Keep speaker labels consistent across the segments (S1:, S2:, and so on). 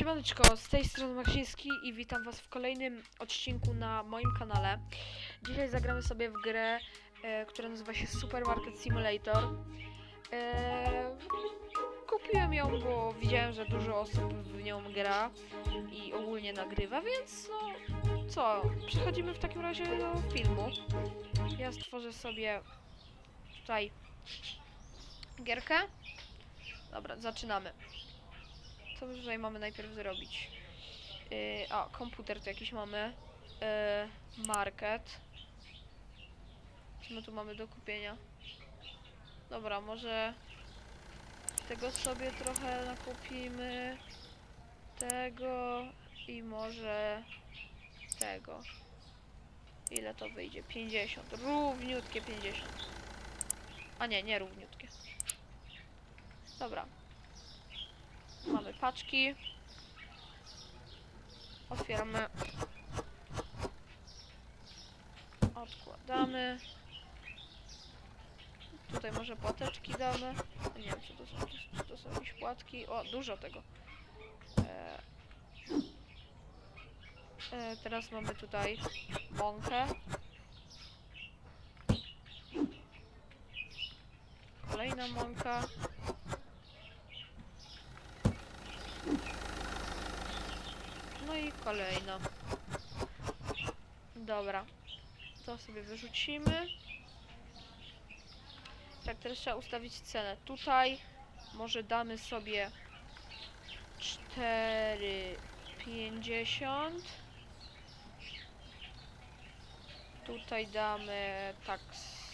S1: Siemaneczko, z tej strony Maksiński i witam was w kolejnym odcinku na moim kanale. Dzisiaj zagramy sobie w grę, e, która nazywa się Supermarket Simulator. E, kupiłem ją, bo widziałem, że dużo osób w nią gra i ogólnie nagrywa, więc no co, przechodzimy w takim razie do filmu. Ja stworzę sobie tutaj gierkę. Dobra, zaczynamy. Co my tutaj mamy najpierw zrobić? Yy, a, komputer tu jakiś mamy. Yy, market. Co my tu mamy do kupienia? Dobra, może tego sobie trochę nakupimy. Tego i może tego. Ile to wyjdzie? 50. Równiutkie 50. A nie, nie równiutkie. Dobra. Paczki. Otwieramy. Odkładamy. Tutaj może płateczki damy. Nie wiem, czy to są, czy to są jakieś płatki. O, dużo tego. E, e, teraz mamy tutaj mąkę. Kolejna mąka. No i kolejna. Dobra. To sobie wyrzucimy. Tak, teraz trzeba ustawić cenę. Tutaj może damy sobie 4,50. Tutaj damy tak s-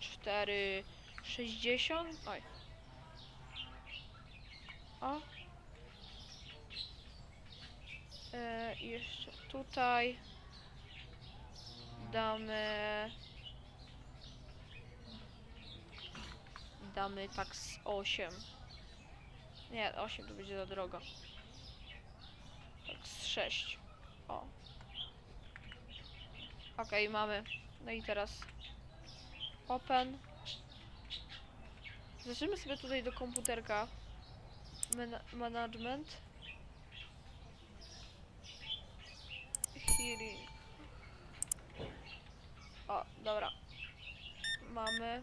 S1: 4,60. Oj. O. E, i jeszcze tutaj damy damy tak z 8 nie 8 to będzie za drogo. Tak z 6 o. Okej mamy. No i teraz open. Zajrzymy sobie tutaj do komputerka. Mana management Healing. O, dobra. Mamy.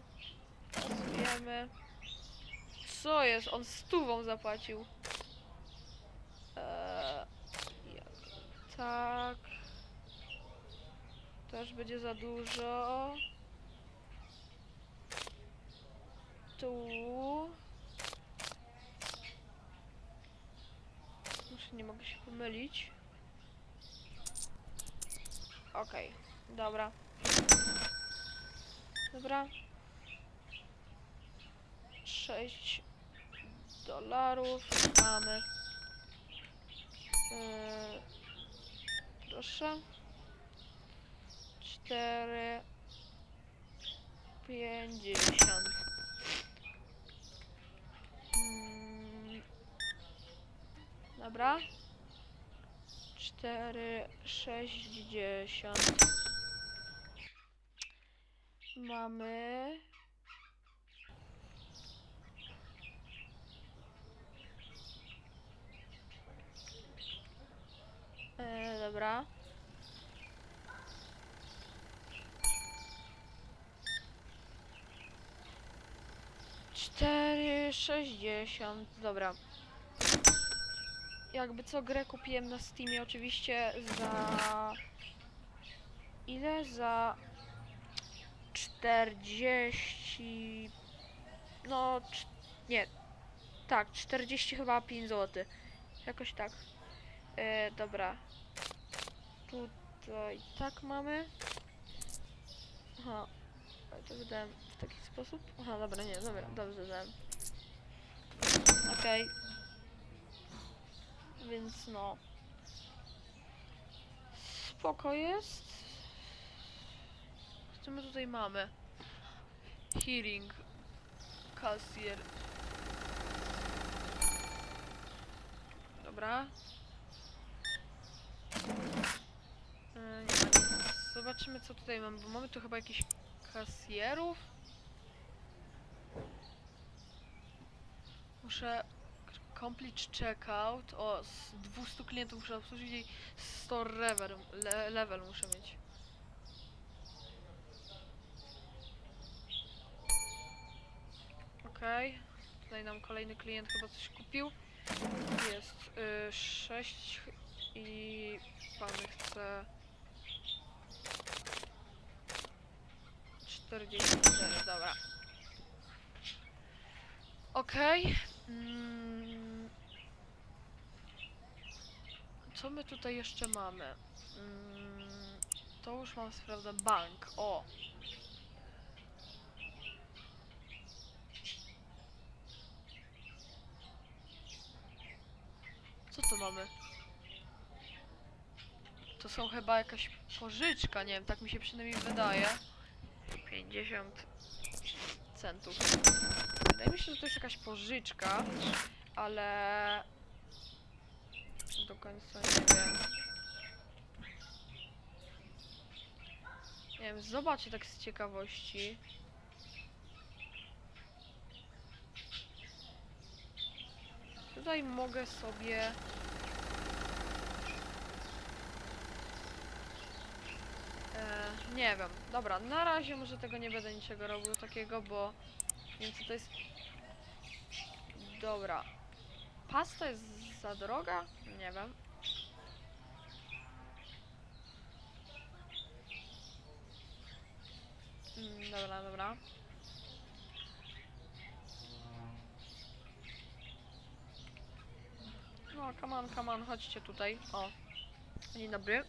S1: Wiemy. Co jest? On stówą zapłacił. Eee, tak. Też będzie za dużo. Tu. Muszę, nie mogę się pomylić. Okej, dobra. Dobra. 6 dolarów mamy. Yy, proszę. 4 50. Mm, dobra. 4, 60. Mamy. E, dobra. Cztery sześćdziesiąt. Dobra. Jakby co grę kupiłem na Steamie oczywiście za... Ile? Za... 40... No... cz- Nie. Tak, 40 chyba 5 zł. Jakoś tak. E, dobra. Tutaj tak mamy. Aha. To wydałem w taki sposób? Aha, dobra, nie, dobra, dobrze wydałem. Okej. Więc no. Spoko jest. Co my tutaj mamy? Hearing. Cashier. Dobra. E. Zobaczymy co tutaj mamy, bo mamy tu chyba jakichś kasjerów. Muszę complete checkout. O, z 200 klientów muszę obsłużyć i 100 level, le, level muszę mieć. Okej. Tutaj nam kolejny klient chyba coś kupił. Jest y, 6 i pan chce 44, dobra. Okej. Mm. Co my tutaj jeszcze mamy? Mm, to już mam sprawdzę. Bank. O. Co to mamy? To są chyba jakaś pożyczka, nie wiem, tak mi się przynajmniej wydaje. 50 centów. Wydaje mi się, że to jest jakaś pożyczka, ale do końca nie wiem. Nie wiem, zobaczę tak z ciekawości. Tutaj mogę sobie E, nie wiem. Dobra, na razie może tego nie będę niczego robił takiego, bo nie wiem co to jest. Dobra. Pasta jest za droga? Nie wiem. Mm, dobra, dobra. No, come on, come on, chodźcie tutaj. O. Dzień dobry.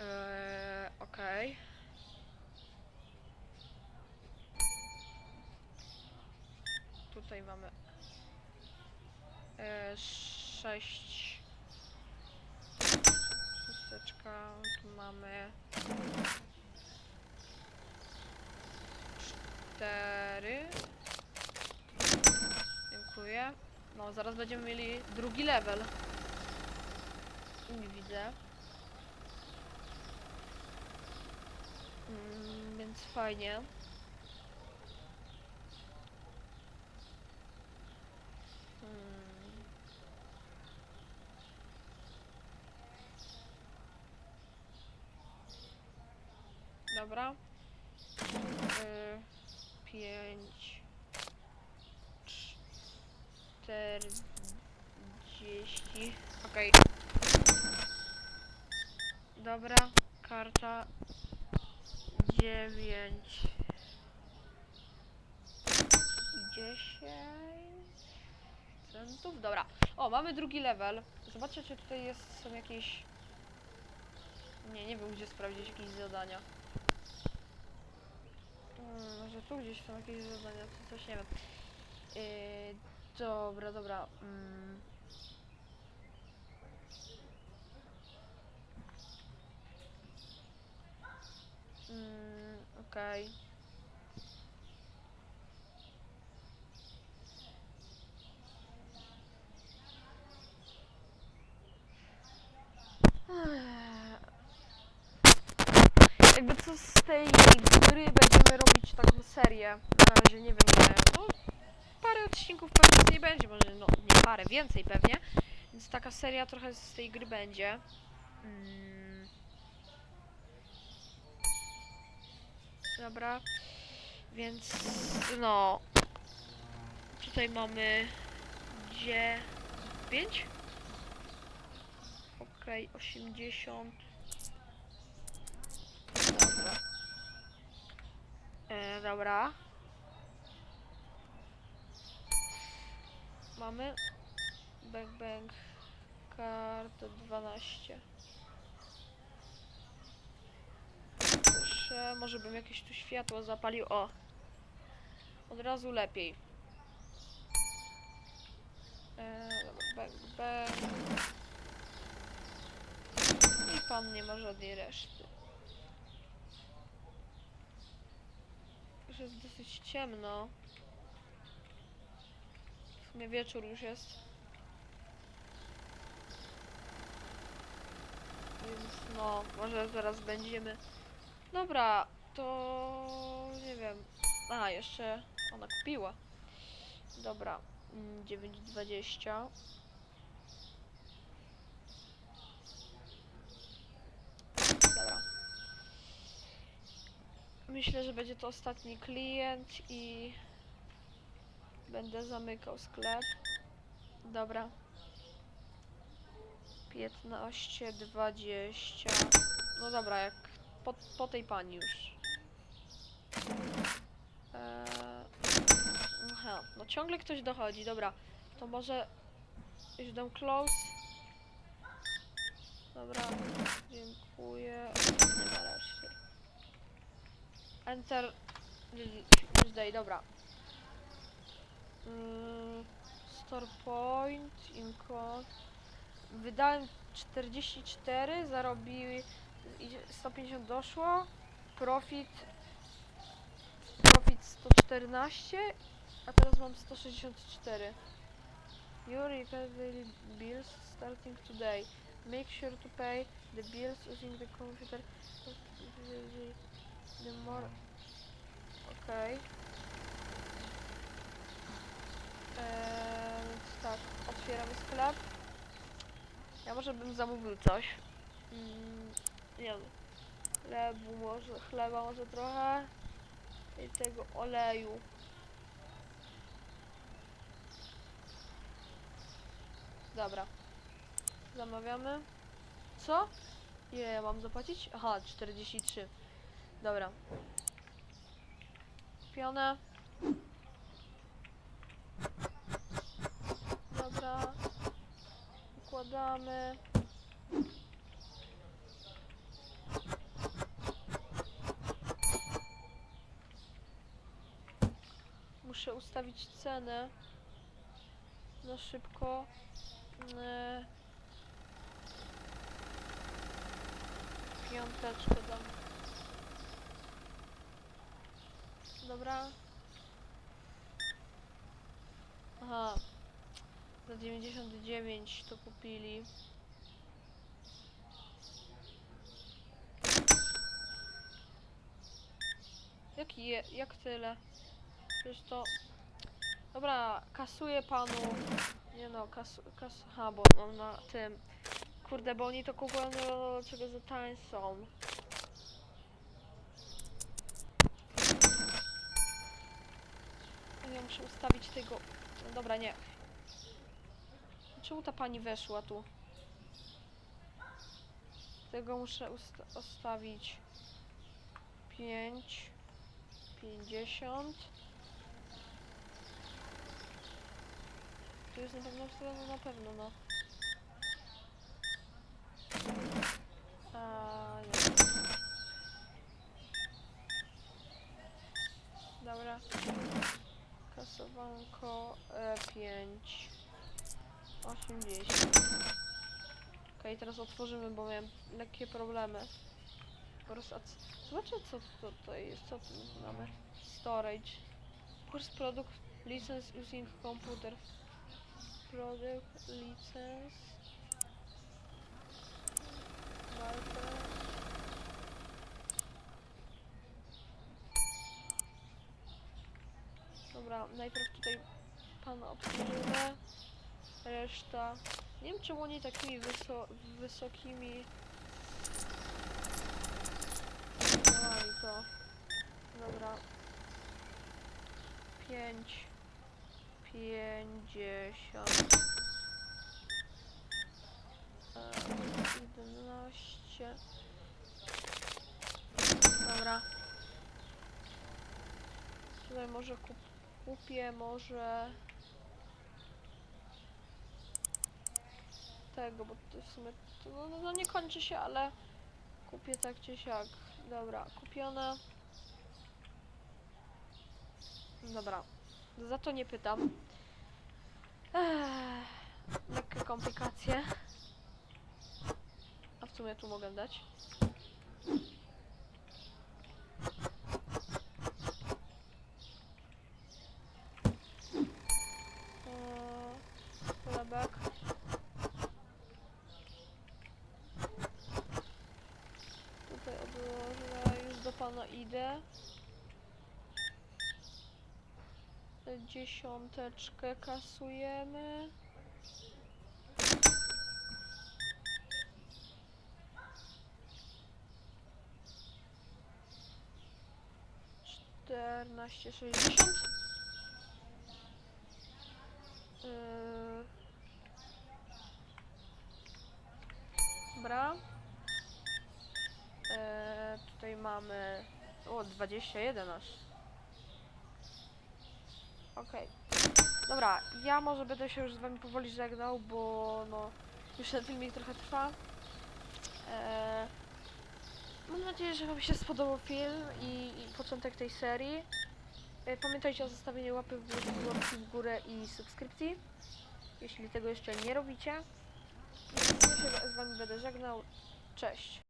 S1: Eee, okej. Tutaj mamy sześć chusteczka, tu mamy cztery. Dziękuję. No, zaraz będziemy mieli drugi level. Nie widzę. Mm, więc fajnie. Dobra. Y, pięć. Czterdzieści. Okej. Dobra. Karta 9 i 10 centów. Dobra. O, mamy drugi level. Zobaczcie, czy tutaj jest, są jakieś... Nie, nie wiem, gdzie sprawdzić jakieś zadania. Może tu gdzieś są jakieś zadania, czy coś, nie wiem. Yy, dobra, dobra. Mm. Mm, okej. Jakby co z tej gry będziemy robić taką serię. Na razie nie wiem. No, parę odcinków pewnie z niej będzie, może no nie parę, więcej pewnie. Więc taka seria trochę z tej gry będzie. Mm. Dobra. Więc no. Tutaj mamy 9. Okej, 80. Dobra. E, dobra. Mamy bang bang kartę 12. Proszę, może bym jakieś tu światło zapalił. O! Od razu lepiej. E, bang bang. I pan nie ma żadnej reszty. Już jest dosyć ciemno. W sumie wieczór już jest. Więc no, może zaraz będziemy. Dobra, to nie wiem. A, jeszcze ona kupiła. Dobra. mm, 9,20. Dobra. Myślę, że będzie to ostatni klient i będę zamykał sklep. Dobra. 15, 20. No dobra, jak po, po tej pani już. Eee, aha, no ciągle ktoś dochodzi, dobra. To może już dam close. Dobra, dziękuję. Enter Tuesday, dobra. Mm, store point, income. Wydałem 44, zarobiły idzie- 150 doszło. Profit profit 114, a teraz mam 164. Your daily bills starting today. Make sure to pay the bills using the computer. The more Okej. Eee, więc tak, otwieramy sklep. Ja może bym zamówił coś. Mm, nie wiem. Chlebu może, chleba może trochę. I tego oleju. Dobra. Zamawiamy. Co? Ile ja mam zapłacić? Aha, 43. Dobra. Kupione. Dobra. Układamy. Muszę ustawić cenę na szybko. E, Piąteczkę dam. Dobra. Aha. Za 99 to kupili. Jaki je, jak tyle? Przecież to... Dobra, kasuję panu. Nie no, kas, kas... Aha, bo mam na tym... Kurde, bo oni to kupują do czego za tań są. Ja muszę ustawić tego... No dobra, nie. Czemu ta pani weszła tu? Tego muszę usta ustawić 5 50 Tu jest na pewno wstawione na pewno, no. A, nie. Dobra. Kasowanko e, 5 80 Okej, teraz otworzymy, bo miałem lekkie problemy. Po prostu, zobaczę co to tutaj jest, co tu mamy. Storage. Kurs produkt license using computer. Product license. Marker. Dobra, najpierw tutaj pana obsłużymy. Reszta. Nie wiem czemu oni takimi wyso wysokimi Dawali to. Dobra. 5 50 e, 11 Dobra. Tutaj może kup kupię może tego, bo to w sumie to, no, no, no nie kończy się, ale kupię tak czy siak. Dobra, kupione. Dobra, za to nie pytam. Lekkie komplikacje. A w sumie tu mogę dać. Eee, Chlebek. Już do pana idę. Dziesiąteczkę kasujemy. Czternaście sześćdziesiąt. Yy. Eee, tutaj mamy. O, 21 aż. Okej. Dobra, ja może będę się już z wami powoli żegnał, bo no. Już ten filmik trochę trwa. Eee, mam nadzieję, że wam się spodobał film i, i początek tej serii. E, pamiętajcie o zostawieniu łapy w górę, łapki w górę i subskrypcji. Jeśli tego jeszcze nie robicie. Ja się z wami będę żegnał. Cześć.